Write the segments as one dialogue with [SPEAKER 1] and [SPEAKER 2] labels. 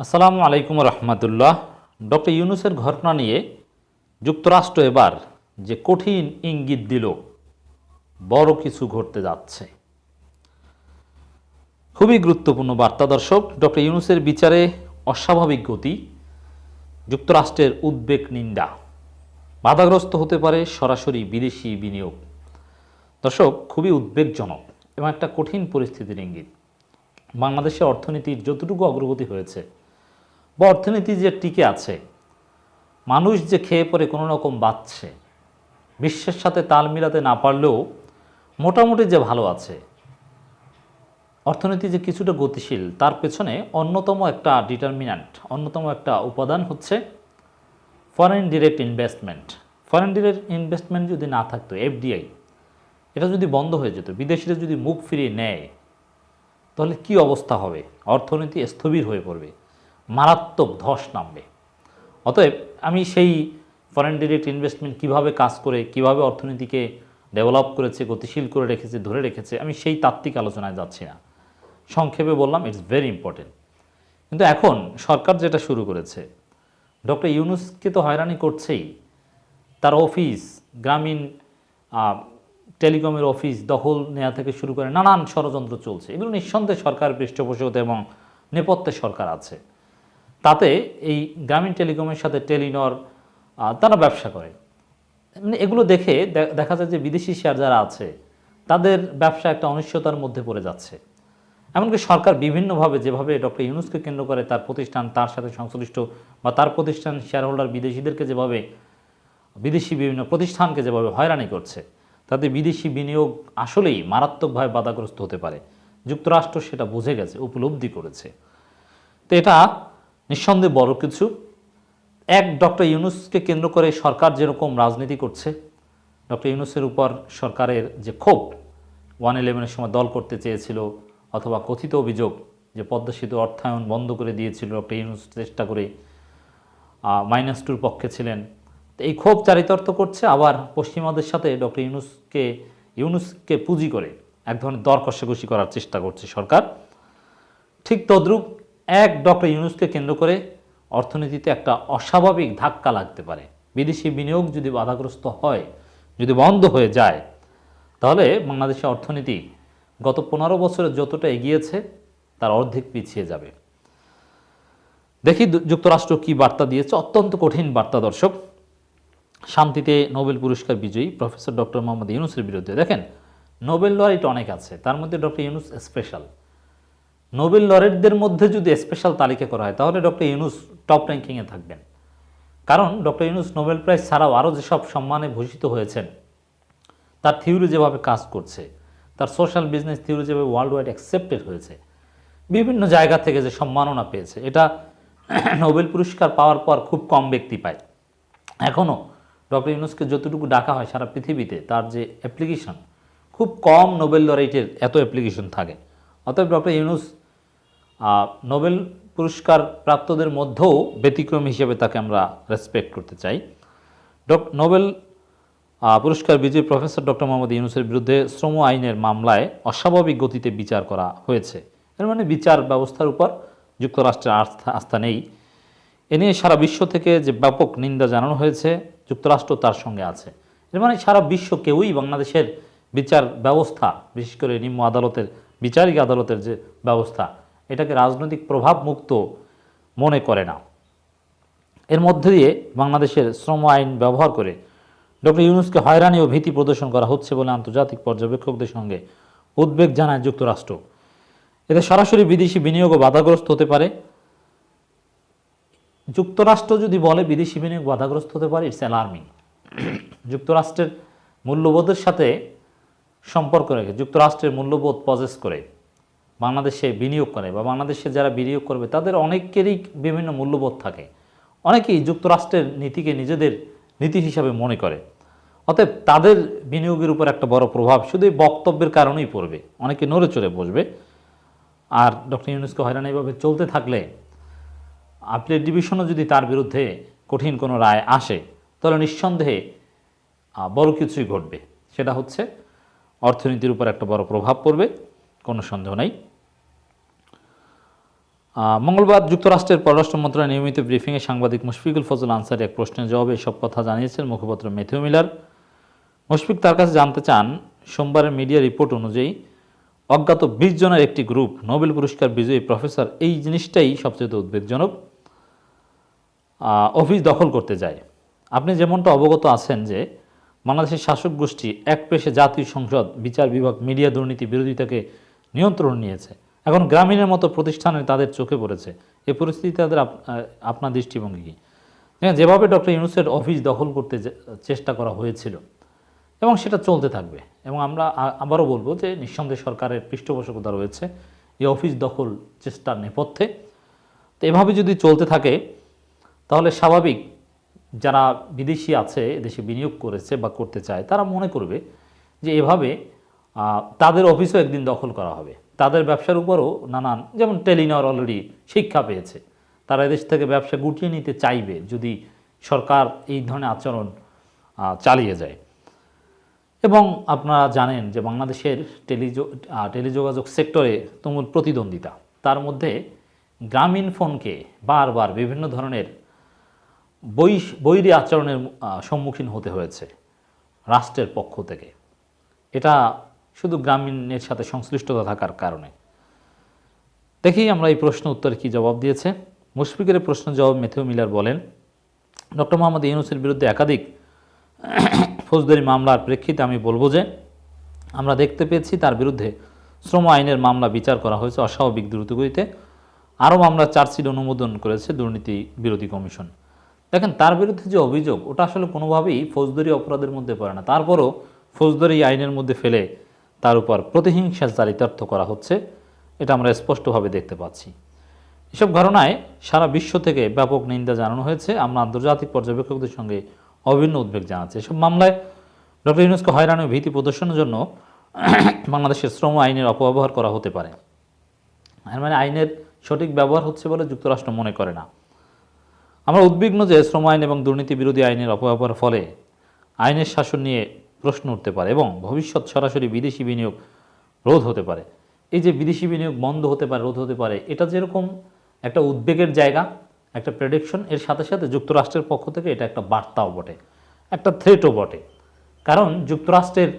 [SPEAKER 1] আসসালামু আলাইকুম রহমতুল্লাহ। ডক্টর ইউনুসের ঘটনা নিয়ে যুক্তরাষ্ট্র এবার যে কঠিন ইঙ্গিত দিল, বড় কিছু ঘটতে যাচ্ছে। খুবই গুরুত্বপূর্ণ বার্তা দর্শক, ডক্টর ইউনুসের বিচারে অস্বাভাবিক গতি, যুক্তরাষ্ট্রের উদ্বেগ নিন্দা। বাধাগ্রস্ত হতে পারে সরাসরি বিদেশি বিনিয়োগ। দর্শক, খুবই উদ্বেগজনক এবং একটা কঠিন পরিস্থিতির ইঙ্গিত। বাংলাদেশের অর্থনীতির যতটুকু অগ্রগতি হয়েছে বা অর্থনীতি যে টিকে আছে, মানুষ যে খেয়ে পরে কোনো রকম বাঁচছে, বিশ্বের সাথে তাল মিলাতে না পারলেও মোটামুটি যে ভালো আছে, অর্থনীতি যে কিছুটা গতিশীল, তার পেছনে অন্যতম একটা ডিটারমিনান্ট অন্যতম একটা উপাদান হচ্ছে foreign direct investment foreign direct investment যদি না থাকতো এফডিআই এটা যদি বন্ধ হয়ে যেত, বিদেশিরা যদি মুখ ফিরিয়ে নেয়, তাহলে কি অবস্থা হবে? অর্থনীতি স্থবির হয়ে পড়বে। মারাত্মক ধস নামবে। অতএব আমি সেই ফরেন ডিরেক্ট ইনভেস্টমেন্ট কীভাবে কাজ করে, কীভাবে অর্থনীতিকে ডেভেলপ করেছে, গতিশীল করে রেখেছে, ধরে রেখেছে, আমি সেই তাত্ত্বিক আলোচনায় যাচ্ছি না। সংক্ষেপে বললাম ইটস ভেরি ইম্পর্টেন্ট কিন্তু এখন সরকার যেটা শুরু করেছে, ডক্টর ইউনুসকে তো হয়রানি করছেই। তার অফিস গ্রামীণ টেলিকমের অফিস দখল নেওয়া থেকে শুরু করে নানান ষড়যন্ত্র চলছে। এগুলো নিঃসন্দেহে সরকারের পৃষ্ঠপোষকতা এবং নেপথ্যে সরকার আছে। তাতে এই গ্রামীণ টেলিকমের সাথে টেলিনর তারা ব্যবসা করে। মানে এগুলো দেখে দেখা যায় যে বিদেশি শেয়ার যারা আছে, তাদের ব্যবসা একটা অনিশ্চয়তার মধ্যে পড়ে যাচ্ছে। এমনকি সরকার বিভিন্নভাবে যেভাবে ডক্টর ইউনুসকে কেন্দ্র করে তার প্রতিষ্ঠান, তার সাথে সংশ্লিষ্ট বা তার প্রতিষ্ঠান শেয়ার হোল্ডার বিদেশিদেরকে যেভাবে, বিদেশি বিভিন্ন প্রতিষ্ঠানকে যেভাবে হয়রানি করছে, তাতে বিদেশি বিনিয়োগ আসলেই মারাত্মকভাবে বাধাগ্রস্ত হতে পারে। যুক্তরাষ্ট্র সেটা বুঝে গেছে, উপলব্ধি করেছে। তো এটা নিঃসন্দেহে বড় কিছু। এক ডক্টর ইউনুসকে কেন্দ্র করে সরকার যেরকম রাজনীতি করছে, ডক্টর ইউনুসের উপর সরকারের যে ক্ষোভ, ওয়ান ইলেভেনের সময় দল করতে চেয়েছিল অথবা কথিত অভিযোগ যে পদ্মা সেতু অর্থায়ন বন্ধ করে দিয়েছিল ডক্টর ইউনুস চেষ্টা করে মাইনাস টুর পক্ষে ছিলেন। তো এই ক্ষোভ চারিতার্থ করছে, আবার পশ্চিমাদের সাথে ডক্টর ইউনুসকে ইউনুসকে পুঁজি করে এক ধরনের দর কষাকষি করার চেষ্টা করছে সরকার। ঠিক তদ্রূপ এক ডক্টর ইউনুসকে কেন্দ্র করে অর্থনীতিতে একটা অস্বাভাবিক ধাক্কা লাগতে পারে। বিদেশি বিনিয়োগ যদি বাধাগ্রস্ত হয়, যদি বন্ধ হয়ে যায়, তাহলে বাংলাদেশের অর্থনীতি গত পনেরো বছরে যতটা এগিয়েছে, তার অর্ধেক পিছিয়ে যাবে। দেখি যুক্তরাষ্ট্র কি বার্তা দিয়েছে। অত্যন্ত কঠিন বার্তা, দর্শক। শান্তিতে নোবেল পুরস্কার বিজয়ী প্রফেসর ডক্টর মোহাম্মদ ইউনুসের বিরুদ্ধে। দেখেন, নোবেল লরিট অনেক আছে। তার মধ্যে ডক্টর ইউনুস স্পেশাল নোবেল লরেটদের মধ্যে যদি স্পেশাল তালিকা করা হয়, তাহলে ডক্টর ইউনুস টপ র্যাঙ্কিংয়ে থাকবেন। কারণ ডক্টর ইউনুস নোবেল প্রাইজ ছাড়াও আরও যেসব সম্মানে ভূষিত হয়েছেন, তার থিওরি যেভাবে কাজ করছে, তার সোশ্যাল বিজনেস থিওরি যেভাবে ওয়ার্ল্ড ওয়াইড অ্যাকসেপ্টেড হয়েছে, বিভিন্ন জায়গা থেকে যে সম্মাননা পেয়েছে, এটা নোবেল পুরস্কার পাওয়ার পর খুব কম ব্যক্তি পায়। এখনও ডক্টর ইউনুসকে যতটুকু ডাকা হয় সারা পৃথিবীতে, তার যে অ্যাপ্লিকেশন খুব কম নোবেল লরাইটের এত অ্যাপ্লিকেশন থাকে। অতএব ডক্টর ইউনুস নোবেল পুরস্কার প্রাপ্তদের মধ্যেও ব্যতিক্রম হিসেবে তাকে আমরা রেসপেক্ট করতে চাই। ডক, নোবেল পুরস্কার বিজয়ী প্রফেসর ডক্টর মোহাম্মদ ইউনুসের বিরুদ্ধে শ্রম আইনের মামলায় অস্বাভাবিক গতিতে বিচার করা হয়েছে। এর মানে বিচার ব্যবস্থার উপর যুক্তরাষ্ট্রের আস্থা আস্থা নেই। এ নিয়ে সারা বিশ্ব থেকে যে ব্যাপক নিন্দা জানানো হয়েছে, যুক্তরাষ্ট্র তার সঙ্গে আছে। এর মানে সারা বিশ্ব কেউই বাংলাদেশের বিচার ব্যবস্থা, বিশেষ করে নিম্ন আদালতের, বিচারিক আদালতের যে ব্যবস্থা এটাকে রাজনৈতিক প্রভাব মুক্ত মনে করে না। এর মধ্যে দিয়ে বাংলাদেশের শ্রম আইন ব্যবহার করে ডক্টর ইউনুসকে হয়রানি ও ভীতি প্রদর্শন করা হচ্ছে বলে আন্তর্জাতিক পর্যবেক্ষকদের সঙ্গে উদ্বেগ জানায় যুক্তরাষ্ট্র। এতে সরাসরি বিদেশি বিনিয়োগও বাধাগ্রস্ত হতে পারে। যুক্তরাষ্ট্র যদি বলে বিদেশি বিনিয়োগ বাধাগ্রস্ত হতে পারে ইটস অ্যালার্মিং যুক্তরাষ্ট্রের মূল্যবোধের সাথে সম্পর্ক রেখে, যুক্তরাষ্ট্রের মূল্যবোধ পজেস করে। বাংলাদেশে বিনিয়োগ করে বা বাংলাদেশে যারা বিনিয়োগ করবে, তাদের অনেকেরই বিভিন্ন মূল্যবোধ থাকে। অনেকেই যুক্তরাষ্ট্রের নীতিকে নিজেদের নীতি হিসাবে মনে করে। অতএব তাদের বিনিয়োগের উপর একটা বড় প্রভাব শুধু এই বক্তব্যের কারণেই পড়বে। অনেকে নড়ে চড়ে বসবে। আর ডক্টর ইউনুসকে হয়রানি এভাবে চলতে থাকলে আপিলের ডিভিশনও যদি তার বিরুদ্ধে কঠিন কোনো রায় আসে, তাহলে নিঃসন্দেহে বড় কিছুই ঘটবে। সেটা হচ্ছে অর্থনীতির উপর একটা বড় প্রভাব পড়বে, কোনো সন্দেহ নাই। মঙ্গলবার যুক্তরাষ্ট্রের পররাষ্ট্র মন্ত্রণালয় নিয়মিত ব্রিফিংয়ে সাংবাদিক মুশফিকুল ফজল আনসারি এক প্রশ্নের জবাবে এসব কথা জানিয়েছেন মুখপাত্র মেথিউ মিলার। মুশফিক তার কাছে জানতে চান, সোমবারের মিডিয়া রিপোর্ট অনুযায়ী অজ্ঞাত বিশ জনের একটি গ্রুপ নোবেল পুরস্কার বিজয়ী প্রফেসর এই জিনিসটাই সবচেয়ে উদ্বেগজনক অফিস দখল করতে যায়। আপনি যেমনটা অবগত আছেন যে বাংলাদেশের শাসক গোষ্ঠী এক পেশে জাতীয় সংসদ, বিচার বিভাগ, মিডিয়া দুর্নীতি বিরোধিতাকে নিয়ন্ত্রণ নিয়েছে। এখন গ্রামীণের মতো প্রতিষ্ঠানে তাদের চোখে পড়েছে। এই পরিস্থিতি তাদের আপ- আপনার দৃষ্টিভঙ্গি। কী যেভাবে ডক্টর ইউনুসের অফিস দখল করতে চেষ্টা করা হয়েছিল এবং সেটা চলতে থাকবে এবং আমরা আবারও বলব যে নিঃসন্দেহে সরকারের পৃষ্ঠপোষকতা রয়েছে। এই অফিস দখল চেষ্টার নেপথ্যে। তো এভাবে যদি চলতে থাকে, তাহলে স্বাভাবিক যারা বিদেশি আছে দেশে বিনিয়োগ করেছে বা করতে চায়, তারা মনে করবে যে এভাবে তাদের অফিসও একদিন দখল করা হবে। তাদের ব্যবসার উপরও নানান, যেমন টেলিনর অলরেডি শিক্ষা পেয়েছে। তারা এদেশ থেকে ব্যবসা গুটিয়ে নিতে চাইবে যদি সরকার এই ধরনের আচরণ চালিয়ে যায়। এবং আপনারা জানেন যে বাংলাদেশের টেলিজো টেলিযোগাযোগ সেক্টরে তুমুল প্রতিদ্বন্দ্বিতা। তার মধ্যে গ্রামীণ ফোনকে বারবার বিভিন্ন ধরনের বৈ বৈরী আচরণের সম্মুখীন হতে হয়েছে রাষ্ট্রের পক্ষ থেকে। এটা শুধু গ্রামীণের সাথে সংশ্লিষ্টতা থাকার কারণে। দেখি আমরা এই প্রশ্ন উত্তরে কি জবাব দিয়েছে। মুশফিকের প্রশ্ন জবাব মেথিউ মিলার বলেন, ডক্টর মোহাম্মদ ইউনুসের বিরুদ্ধে একাধিক ফৌজদারি মামলার প্রেক্ষিতে আমি বলব যে, আমরা দেখতে পেয়েছি তার বিরুদ্ধে শ্রম আইনের মামলা বিচার করা হয়েছে অস্বাভাবিক দ্রুতগতিতে। আরও মামলা চার্জশিট অনুমোদন করেছে দুর্নীতি বিরোধী কমিশন। দেখেন, তার বিরুদ্ধে যে অভিযোগ, ওটা আসলে কোনোভাবেই ফৌজদারি অপরাধের মধ্যে পড়ে না। তারপরও ফৌজদারি আইনের মধ্যে ফেলে তার উপর প্রতিহিংসা চারিতার্থ করা হচ্ছে, এটা আমরা স্পষ্টভাবে দেখতে পাচ্ছি। এসব ঘটনায় সারা বিশ্ব থেকে ব্যাপক নিন্দা জানানো হয়েছে। আমরা আন্তর্জাতিক পর্যবেক্ষকদের সঙ্গে অভিন্ন উদ্বেগ জানাচ্ছি। এসব মামলায় ডক্টর ইউনুসকে হয়রানি ভীতি প্রদর্শনের জন্য বাংলাদেশের শ্রম আইনের অপব্যবহার করা হতে পারে। এর মানে আইনের সঠিক ব্যবহার হচ্ছে বলে যুক্তরাষ্ট্র মনে করে না। আমরা উদ্বিগ্ন যে শ্রম আইন এবং দুর্নীতি বিরোধী আইনের অপব্যবহার ফলে আইনের শাসন নিয়ে প্রশ্ন উঠতে পারে এবং ভবিষ্যৎ সরাসরি বিদেশি বিনিয়োগ রোধ হতে পারে। এই যে বিদেশি বিনিয়োগ বন্ধ হতে পারে, রোধ হতে পারে, এটা যেরকম একটা উদ্বেগের জায়গা, একটা প্রেডিকশন এর সাথে সাথে যুক্তরাষ্ট্রের পক্ষ থেকে এটা একটা বার্তাও বটে, একটা থ্রেটও বটে। কারণ যুক্তরাষ্ট্রের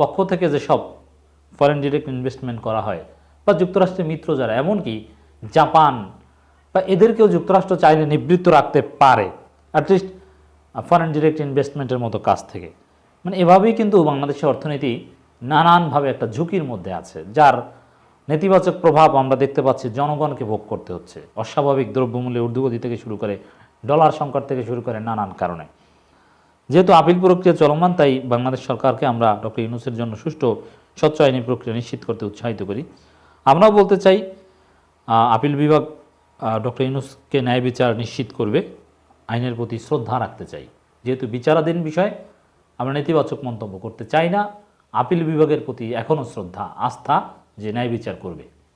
[SPEAKER 1] পক্ষ থেকে যেসব ফরেন ডিরেক্ট ইনভেস্টমেন্ট করা হয়, বা যুক্তরাষ্ট্রের মিত্র যারা, এমনকি জাপান, বা এদেরকেও যুক্তরাষ্ট্র চাইলে নিবৃত্ত রাখতে পারে অ্যাটলিস্ট ফরেন ডিরেক্ট ইনভেস্টমেন্টের মতো কাজ থেকে। মানে এভাবেই কিন্তু বাংলাদেশের অর্থনীতি নানানভাবে একটা ঝুঁকির মধ্যে আছে, যার নেতিবাচক প্রভাব আমরা দেখতে পাচ্ছি জনগণকে ভোগ করতে হচ্ছে। অস্বাভাবিক দ্রব্যমূল্যের ঊর্ধ্বগতি থেকে শুরু করে ডলার সংকট থেকে শুরু করে নানান কারণে। যেহেতু আপিল প্রক্রিয়া চলমান, তাই বাংলাদেশ সরকারকে আমরা ডক্টর ইউনুসের জন্য সুষ্ঠু স্বচ্ছ আইনি প্রক্রিয়া নিশ্চিত করতে উৎসাহিত করি। আমরাও বলতে চাই আপিল বিভাগ ডক্টর ইউনুসকে ন্যায় বিচার নিশ্চিত করবে। আইনের প্রতি শ্রদ্ধা রাখতে চাই। যেহেতু বিচারাধীন বিষয় আমরা নেতিবাচক মন্তব্য করতে চাই না। আপিল বিভাগের প্রতি এখনও শ্রদ্ধা, আস্থা যে ন্যায় বিচার করবে।